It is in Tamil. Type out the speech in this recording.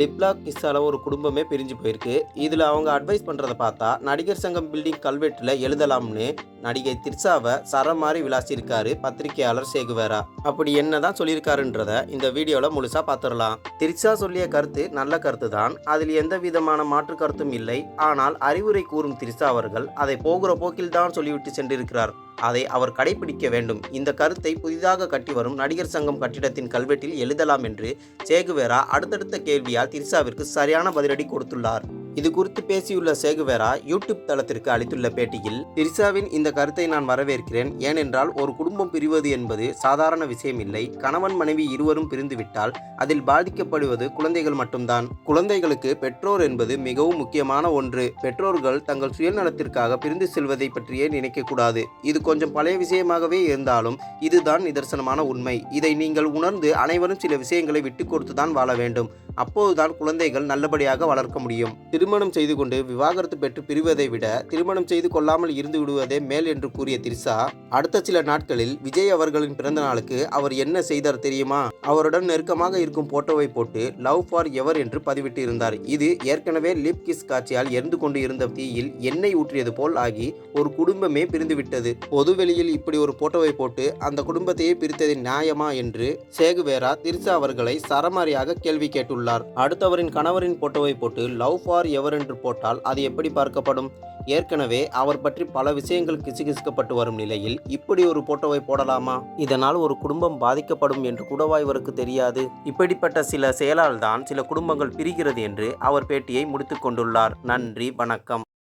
லிப்லாக் கிஸ்ஸால ஒரு குடும்பமே பிரிஞ்சு போயிருக்கு. இதில் அவங்க அட்வைஸ் பண்ணுறத பார்த்தா நடிகர் சங்கம் பில்டிங் கல்வெட்டில் எழுதலாம்னு நடிகை திர்சாவை சரம் மாதிரி விளாசியிருக்காரு பத்திரிகையாளர் சேகுவேரா அப்படி என்னதான் சொல்லியிருக்காருன்றத இந்த வீடியோவில் முழுசாக பார்த்துடலாம் திர்சா சொல்லிய கருத்து நல்ல கருத்து தான் அதில் எந்த விதமான மாற்று கருத்தும் இல்லை. ஆனால் அறிவுரை கூறும் திர்சா அவர்கள் அதை போகிற போக்கில் தான் சொல்லிவிட்டு சென்றிருக்கிறார். அதை அவர் கடைபிடிக்க வேண்டும். இந்த கருத்தை புதிதாக கட்டி வரும் நடிகர் சங்கம் கட்டிடத்தின் கல்வெட்டில் எழுதலாம் என்று சேகுவேரா அடுத்தடுத்த கேள்வியால் திரிசாவிற்கு சரியான பதிலடி கொடுத்துள்ளார். இது குறித்து பேசியுள்ள சேகுவேரா யூடியூப் தளத்திற்கு அளித்துள்ள பேட்டியில் திரிசாவின் இந்த கருத்தை நான் வரவேற்கிறேன். ஏனென்றால் ஒரு குடும்பம் பிரிவது என்பது சாதாரண விஷயம் இல்லை கணவன் மனைவி இருவரும் பிரிந்துவிட்டால் அதில் பாதிக்கப்படுவது குழந்தைகள் மட்டும்தான். குழந்தைகளுக்கு பெற்றோர் என்பது மிகவும் முக்கியமான ஒன்று. பெற்றோர்கள் தங்கள் சுயநலத்திற்காக பிரிந்து செல்வதை பற்றியே நினைக்கக்கூடாது. இது கொஞ்சம் பழைய விஷயமாகவே இருந்தாலும் இதுதான் நிதர்சனமான உண்மை. இதை நீங்கள் உணர்ந்து அனைவரும் சில விஷயங்களை விட்டு கொடுத்துதான் வாழ வேண்டும். அப்போதுதான் குழந்தைகள் நல்லபடியாக வளர்க்க முடியும். திருமணம் செய்து கொண்டு விவாகரத்து பெற்று பிரிவதை விட திருமணம் செய்து கொள்ளாமல் இருந்து விடுவதே மேல் என்று கூறிய திரிசா அடுத்த சில நாட்களில் விஜய் அவர்களின் பிறந்த நாளுக்கு அவர் என்ன செய்தார் தெரியுமா? அவருடன் நெருக்கமாக இருக்கும் போட்டோவை போட்டு லவ் ஃபார் எவர் என்று பதிவிட்டு இருந்தார். இது ஏற்கனவே லிப் கிஸ் காட்சியால் எரிந்து கொண்டு இருந்த தீயில் எண்ணெய் ஊற்றியது போல் ஆகி ஒரு குடும்பமே பிரிந்துவிட்டது பொதுவெளியில் இப்படி ஒரு போட்டோவை போட்டு அந்த குடும்பத்தையே பிரித்தது நியாயமா என்று சேகுவேரா திரிசா அவர்களை சரமாரியாக கேள்வி கேட்டுள்ளார். அடுத்தவரின் கணவரின் போட்டோவை போட்டு லவ் ஃபார் எவர் என்று போட்டால் அது எப்படி பார்க்கப்படும்? ஏற்கனவே அவர் பற்றி பல விஷயங்கள் கிசுகிசுக்கப்பட்டு வரும் நிலையில் இப்படி ஒரு போட்டோவை போடலாமா? இதனால் ஒரு குடும்பம் பாதிக்கப்படும் என்று கூடவா இவருக்கு தெரியாது. இப்படிப்பட்ட சில செயலால் தான் சில குடும்பங்கள் பிரிகிறது என்று அவர் பேட்டியை முடித்துக் கொண்டுள்ளார். நன்றி வணக்கம்.